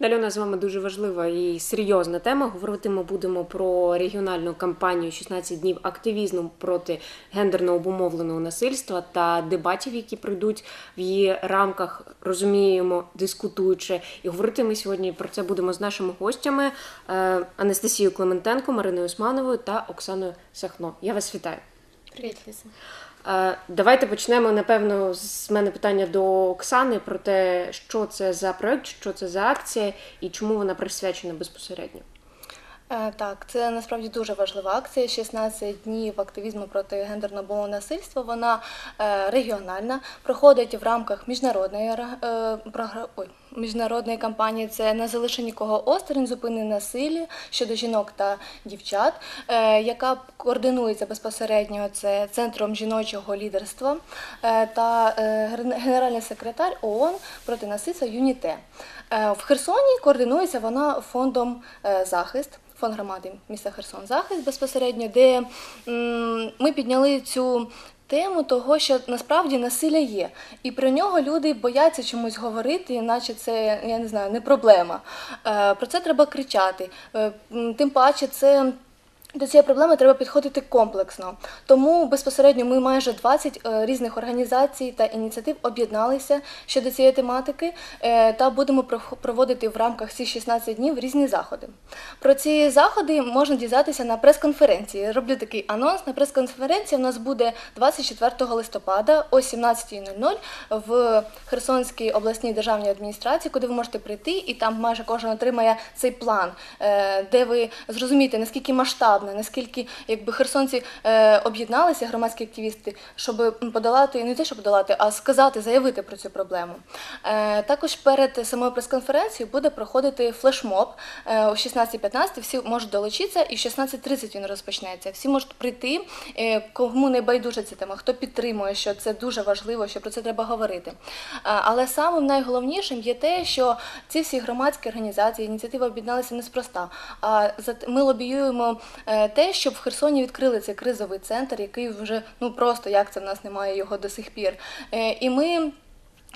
У з вами дуже важлива і серйозна тема. Говорити ми будемо про регіональну кампанію «16 днів активізму проти гендерно обумовленого насильства та дебатів, які пройдуть в її рамках. Розуміємо, дискутуючи. І говорити ми сьогодні про це будемо з нашими гостями е, Анастасією Климентенко, Мариною Османовою та Оксаною Сахно. Я вас вітаю. Привіт, Ліса. Е, Давайте почнемо, напевно, з мене питання до Оксани про те, що це за проект, що це за акція і чому вона присвячена безпосередньо. Е, Так, це насправді дуже важлива акція. 16 днів активізму проти гендерного насильства. Вона е, регіональна, проходить в рамках міжнародної ой, міжнародної кампанії. Це не залиши нікого осторонь, зупини насилля щодо жінок та дівчат, е, яка координується безпосередньо це центром жіночого лідерства е, та е, генеральний секретар ООН проти насильства ЮНІТЕ. В Херсоні координується вона фондом захист. Фонд громади міста Херсон захист безпосередньо, де ми підняли цю тему того, що насправді насилля є, і про нього люди бояться чомусь говорити, іначе це я не знаю, не проблема. Е, Про це треба кричати. Е, Тим паче, це. До цієї проблеми треба підходити комплексно. Тому безпосередньо ми майже 20 е, різних організацій та ініціатив об'єдналися щодо цієї тематики е, та будемо проводити в рамках цих 16 днів різні заходи. Про ці заходи можна дізнатися на прес-конференції. Роблю такий анонс. На прес-конференції у нас буде 24 листопада о 17.00 в Херсонській обласній державній адміністрації, куди ви можете прийти, і там майже кожен отримає цей план, е, де ви зрозумієте, наскільки масштабно, наскільки якби херсонці е, об'єдналися, громадські активісти, щоб подолати не те, щоб подолати, а сказати, заявити про цю проблему. Е, Також перед самою прес-конференцією буде проходити флешмоб е, о 16.15. Всі можуть долучитися, і в 16.30 він розпочнеться. Всі можуть прийти, е, кому не байдужа ця тема, хто підтримує, що це дуже важливо, що про це треба говорити. Е, Але самим найголовнішим є те, що ці всі громадські організації, ініціативи об'єдналися неспроста. А ми лобіюємо те, щоб в Херсоні відкрили цей кризовий центр, який вже ну просто як це в нас немає його до сих пір. Е, І ми.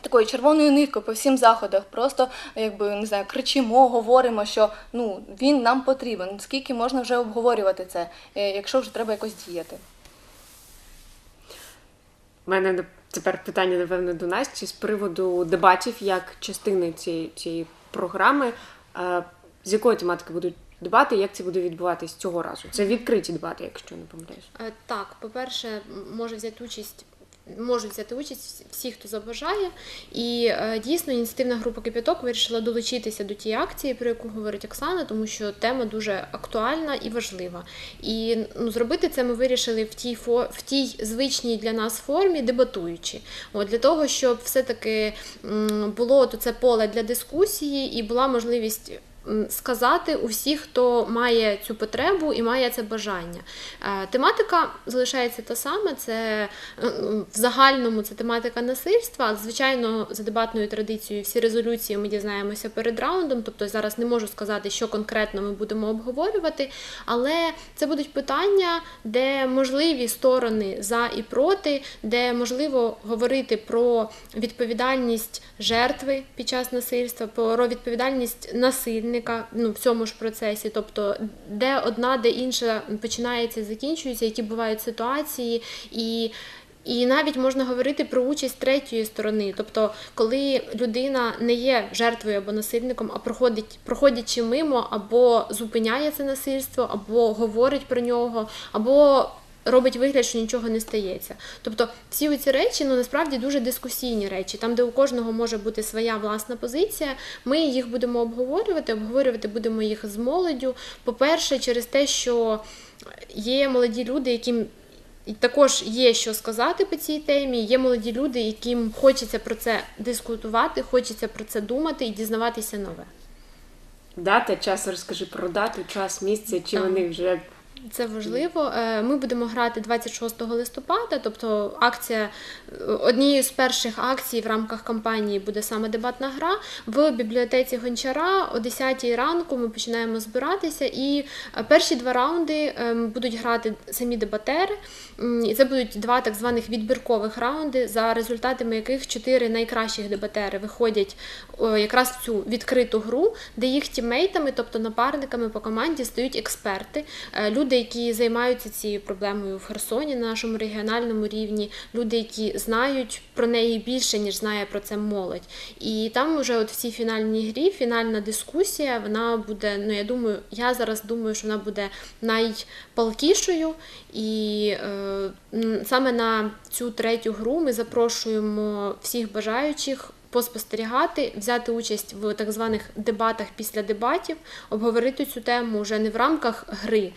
Такою червоною ниткою по всім заходах, просто якби не знаю, кричимо, говоримо, що ну він нам потрібен. Скільки можна вже обговорювати це, е, якщо вже треба якось діяти. У мене тепер питання, напевно, до Насті з приводу дебатів як частини цієї, цієї програми. Е, З якої тематики будуть дебати, як це буде відбуватись цього разу? Це відкриті дебати, якщо не помиляюсь. Е, Так, по-перше, може взяти участь. Можуть взяти участь всі, хто забажає, і е, дійсно ініціативна група Кипяток вирішила долучитися до тієї акції, про яку говорить Оксана, тому що тема дуже актуальна і важлива. І ну, зробити це ми вирішили в тій в тій звичній для нас формі, дебатуючи. От для того, щоб все-таки було то це поле для дискусії і була можливість сказати у хто має цю потребу і має це бажання. Е, Тематика залишається та сама, це е, в загальному це тематика насильства. Звичайно, за дебатною традицією всі резолюції ми дізнаємося перед раундом, тобто зараз не можу сказати, що конкретно ми будемо обговорювати, але це будуть питання, де можливі сторони за і проти, де можливо говорити про відповідальність жертви під час насильства, про відповідальність насильника ну, в цьому ж процесі, тобто де одна, де інша починається, закінчується, які бувають ситуації і. І навіть можна говорити про участь третьої сторони, тобто, коли людина не є жертвою або насильником, а проходить, проходячи мимо, або зупиняє це насильство, або говорить про нього, або робить вигляд, що нічого не стається. Тобто всі ці речі ну насправді дуже дискусійні речі, там, де у кожного може бути своя власна позиція. Ми їх будемо обговорювати, обговорювати будемо їх з молоддю. По-перше, через те, що є молоді люди, яким і також є що сказати по цій темі. Є молоді люди, яким хочеться про це дискутувати, хочеться про це думати і дізнаватися нове. Дата, час розкажи про дату, час, місце, чи Так. вони вже Це важливо. Е, Ми будемо грати 26 листопада, тобто акція е, однією з перших акцій в рамках кампанії буде саме дебатна гра. В бібліотеці Гончара о 10 ранку ми починаємо збиратися, і е, перші два раунди будуть грати самі дебатери. Це будуть два так званих відбіркових раунди, за результатами яких чотири найкращих дебатери виходять якраз в цю відкриту гру, де їх тіммейтами, тобто напарниками по команді, стають експерти, е, люди, які займаються цією проблемою в Херсоні на нашому регіональному рівні, люди, які знають про неї більше, ніж знає про це молодь. І там вже от в цій фінальній грі, фінальна дискусія, вона буде, ну я думаю, я зараз думаю, що вона буде найпалкішою. І е, саме на цю третю гру ми запрошуємо всіх бажаючих поспостерігати, взяти участь в так званих дебатах після дебатів, обговорити цю тему вже не в рамках гри,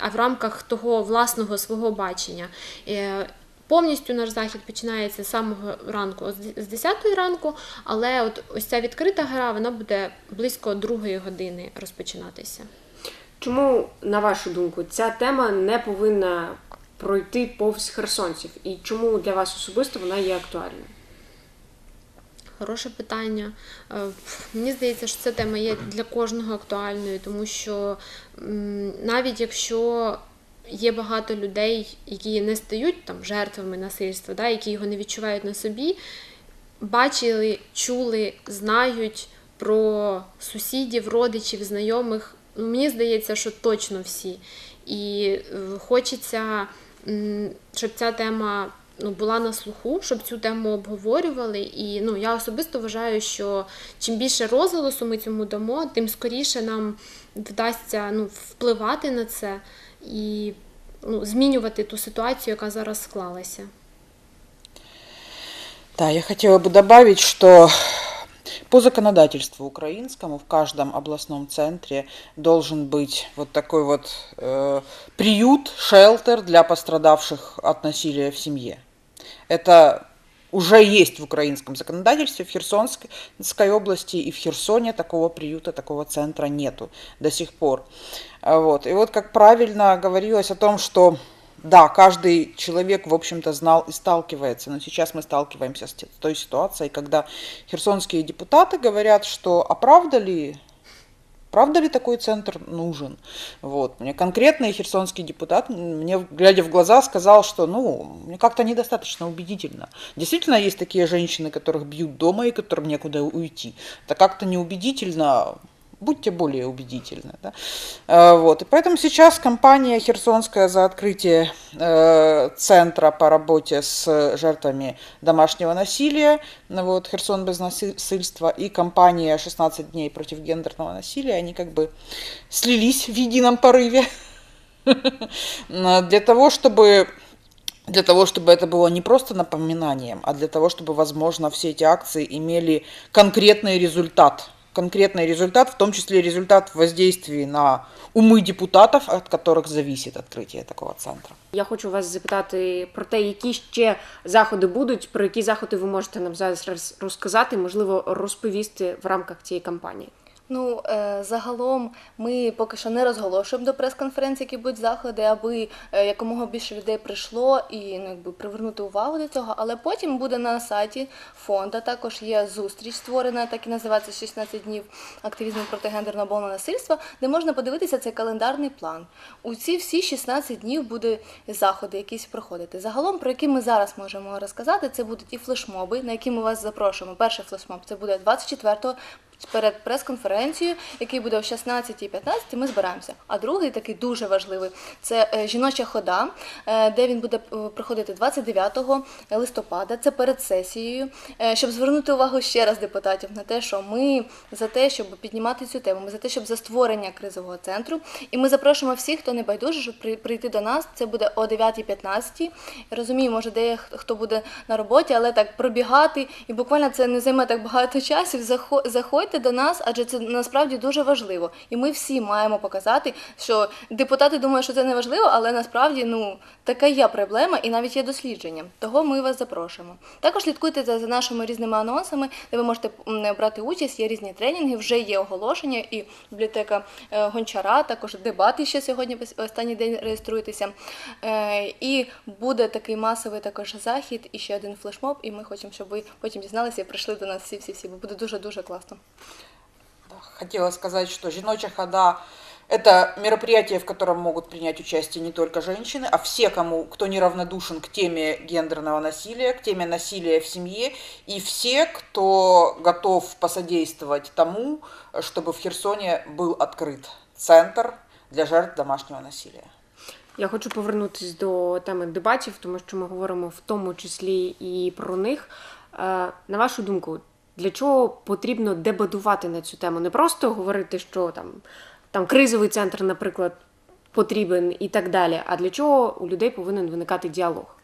а в рамках того власного свого бачення. Е, Повністю наш захід починається з самого ранку, з- з 10 ранку, але от ось ця відкрита гра вона буде близько другої години розпочинатися. Чому, на вашу думку, ця тема не повинна пройти повз херсонців? І чому для вас особисто вона є актуальною? Хороше питання. Е, Мені здається, що ця тема є для кожного актуальною, тому що навіть якщо є багато людей, які не стають там жертвами насильства, да, які його не відчувають на собі, бачили, чули, знають про сусідів, родичів, знайомих. Ну, мені здається, що точно всі. І е, хочеться, щоб ця тема ну, була на слуху, щоб цю тему обговорювали. І ну, я особисто вважаю, що чим більше розголосу ми цьому дамо, тим скоріше нам вдасться ну, впливати на це і ну, змінювати ту ситуацію, яка зараз склалася. Да, я хотела бы добавить, что по законодательству украинскому в каждом областном центре должен быть вот такой вот э, приют, шелтер для пострадавших от насилия в семье. Это уже есть в украинском законодательстве, в Херсонской области и в Херсоне такого приюта, такого центра нету до сих пор. А Вот. И вот как правильно говорилось о том, что да, каждый человек, в общем-то, знал и сталкивается, но сейчас мы сталкиваемся с те- той ситуацией, когда херсонские депутаты говорят, что а правда ли, правда ли такой центр нужен? Вот. Мне конкретный херсонский депутат, м, мне, глядя в глаза, сказал, что, ну, мне как-то недостаточно убедительно. Действительно, есть такие женщины, которых бьют дома и которым некуда уйти. Это как-то неубедительно, будьте более убедительны. Да? Э, Вот. И поэтому сейчас компания Херсонская за открытие э, центра по работе с жертвами домашнего насилия, ну вот, Херсон без насильства, и компания 16 дней против гендерного насилия, они как бы слились в едином порыве для того, чтобы для того, чтобы это было не просто напоминанием, а для того, чтобы, возможно, все эти акции имели конкретный результат. Конкретный результат, в том числе результат воздействия на умы депутатов, от которых зависит открытие такого центра. Я хочу вас запитати про те, які ще заходи будуть, про які заходи ви можете нам зараз роз- розказати, можливо, розповісти в рамках цієї кампанії. Ну, е, загалом ми поки що не розголошуємо до прес-конференції, які будуть заходи, аби е, якомога більше людей прийшло і ну, якби привернути увагу до цього. Але потім буде на сайті фонду також є зустріч створена, так і називається 16 днів активізму проти гендерного повного насильства, де можна подивитися цей календарний план. У ці всі 16 днів буде заходи якісь проходити. Загалом, про які ми зараз можемо розказати, це будуть і флешмоби, на які ми вас запрошуємо. Перший флешмоб це буде 24 перед прес-конференцією, який буде о 16.15, ми збираємося. А другий такий дуже важливий це е, жіноча хода, е, де він буде е, проходити 29 листопада. Це перед сесією, щоб звернути увагу ще раз депутатів на те, що ми за те, щоб піднімати цю тему, ми за те, щоб за створення кризового центру. І ми запрошуємо всіх, хто не байдуже, щоб при- прийти до нас. Це буде о 9.15. Розумію, може, де хто буде на роботі, але так пробігати, і буквально це не займе так багато часу. Захо- Заходьте. Приходьте до нас, адже це насправді дуже важливо. І ми всі маємо показати, що депутати думають, що це не важливо, але насправді ну така є проблема і навіть є дослідження. Того ми вас запрошуємо. Також слідкуйте за, нашими різними анонсами, де ви можете брати участь. Є різні тренінги, вже є оголошення, і бібліотека е, Гончара, також дебати ще сьогодні останній день реєструйтеся. Е, і буде такий масовий також захід і ще один флешмоб. І ми хочемо, щоб ви потім дізналися і прийшли до нас всі, всі, всі, бо буде дуже дуже класно. Да, Хотела сказать, что «Женочья хода» – это мероприятие, в котором могут принять участие не только женщины, а все, кому, кто неравнодушен к теме гендерного насилия, к теме насилия в семье, и все, кто готов посодействовать тому, чтобы в Херсоне был открыт центр для жертв домашнего насилия. Я хочу повернутися до теми дебатів, тому що ми говоримо в тому числі і про них. Е, На вашу думку, для чого потрібно дебатувати на цю тему? Не просто говорити, що там, там кризовий центр, наприклад, потрібен і так далі. А для чого у людей повинен виникати діалог?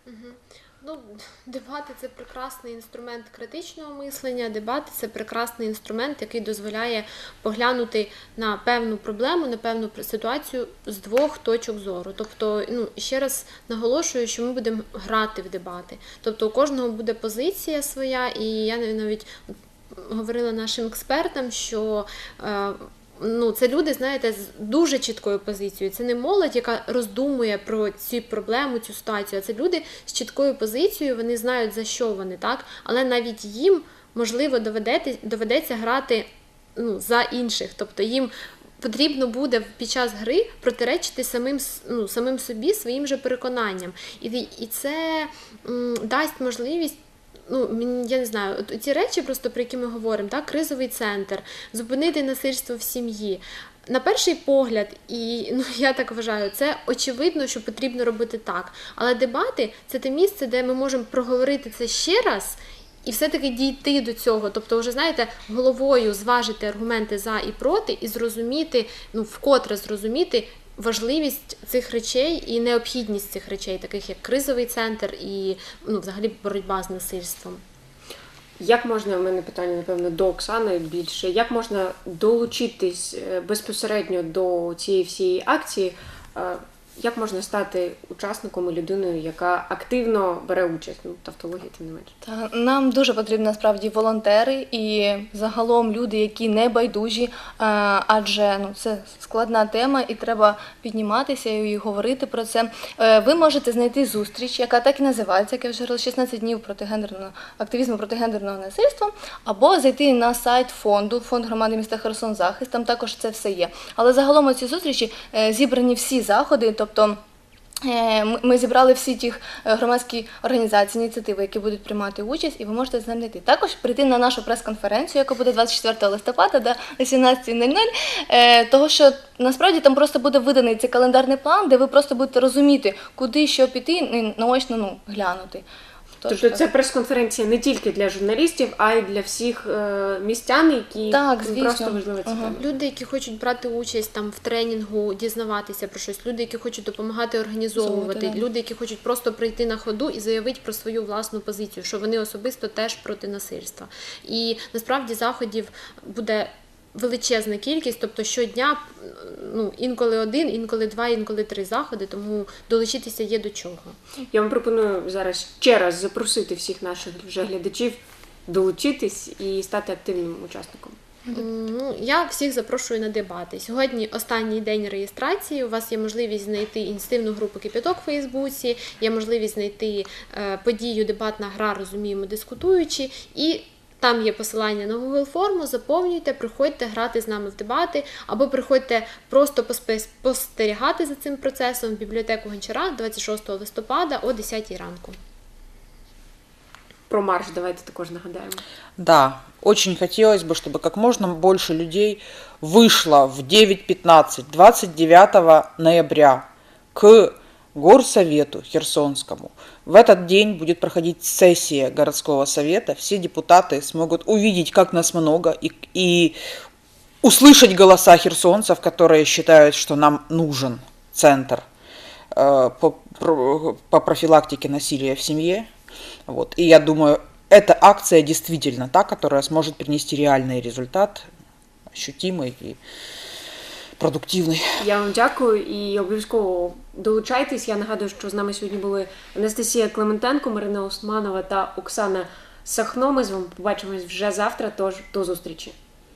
Ну, дебати це прекрасний інструмент критичного мислення. Дебати це прекрасний інструмент, який дозволяє поглянути на певну проблему, на певну ситуацію з двох точок зору. Тобто, ну ще раз наголошую, що ми будемо грати в дебати. Тобто, у кожного буде позиція своя, і я навіть говорила нашим експертам, що е, ну, це люди, знаєте, з дуже чіткою позицією. Це не молодь, яка роздумує про цю проблему, цю ситуацію. А це люди з чіткою позицією, вони знають за що вони, так? Але навіть їм можливо доведеться, доведеться грати ну, за інших. Тобто їм потрібно буде під час гри протиречити самим, ну, самим собі, своїм же переконанням. І, і це м, дасть можливість ну я не знаю, от ці речі, просто про які ми говоримо, так, кризовий центр, зупинити насильство в сім'ї. На перший погляд, і ну я так вважаю, це очевидно, що потрібно робити так. Але дебати це те місце, де ми можемо проговорити це ще раз. І все-таки дійти до цього, тобто, вже знаєте, головою зважити аргументи за і проти, і зрозуміти, ну вкотре зрозуміти важливість цих речей і необхідність цих речей, таких як кризовий центр і ну, взагалі боротьба з насильством. Як можна, у мене питання, напевно, до Оксани більше, як можна долучитись е, безпосередньо до цієї всієї акції? Як можна стати учасником і людиною, яка активно бере участь? Ну, тавтологія тим не менше. Та нам дуже потрібні насправді волонтери і загалом люди, які не байдужі, е, адже ну це складна тема, і треба підніматися і говорити про це. Е, Ви можете знайти зустріч, яка так і називається, як я вже говорила, 16 днів проти гендерного активізму проти гендерного насильства, або зайти на сайт фонду, фонд громади міста Херсон Захист. Там також це все є. Але загалом у цій зустрічі е, зібрані всі заходи, тобто. Е, Ми зібрали всі ті е, громадські організації, ініціативи, які будуть приймати участь, і ви можете з ним знайти. Також прийти на нашу прес-конференцію, яка буде 24 листопада да, о 17.00, е, того що насправді там просто буде виданий цей календарний план, де ви просто будете розуміти, куди що піти, наочно ну, глянути. Тож, Тобто так. це прес-конференція не тільки для журналістів, а й для всіх е, містян, які Так, звісно. просто важлива ця Ага. Люди, які хочуть брати участь там в тренінгу, дізнаватися про щось, люди, які хочуть допомагати організовувати, да. люди, які хочуть просто прийти на ходу і заявити про свою власну позицію, що вони особисто теж проти насильства. І насправді заходів буде. Величезна кількість, тобто щодня ну інколи один, інколи два, інколи три заходи, тому долучитися є до чого. Я вам пропоную зараз ще раз запросити всіх наших вже глядачів долучитись і стати активним учасником. Ну, я всіх запрошую на дебати. Сьогодні останній день реєстрації. У вас є можливість знайти ініціативну групу Кипяток в Фейсбуці, є можливість знайти е, подію Дебатна гра, розуміємо, дискутуючи. І там є посилання на Google форму, заповнюйте, приходьте грати з нами в дебати, або приходьте просто поспе- спостерігати за цим процесом в бібліотеку Гончара 26 листопада о 10 ранку. Про марш давайте також нагадаємо. Да, очень хотелось бы, чтобы как можно больше людей вышло в 9.15 29 ноября к горсовету Херсонскому. В этот день будет проходить сессия городского совета. Все депутаты смогут увидеть, как нас много, и, и услышать голоса херсонцев, которые считают, что нам нужен центр э, по, по профилактике насилия в семье. Вот. И я думаю, эта акция действительно та, которая сможет принести реальный результат, ощутимый и продуктивный. Я вам дякую і обов'язково долучайтесь. Я нагадую, що з нами сьогодні були Анастасія Клементенко, Марина Османова та Оксана Сахно. Ми з вами побачимось вже завтра. Тож до зустрічі.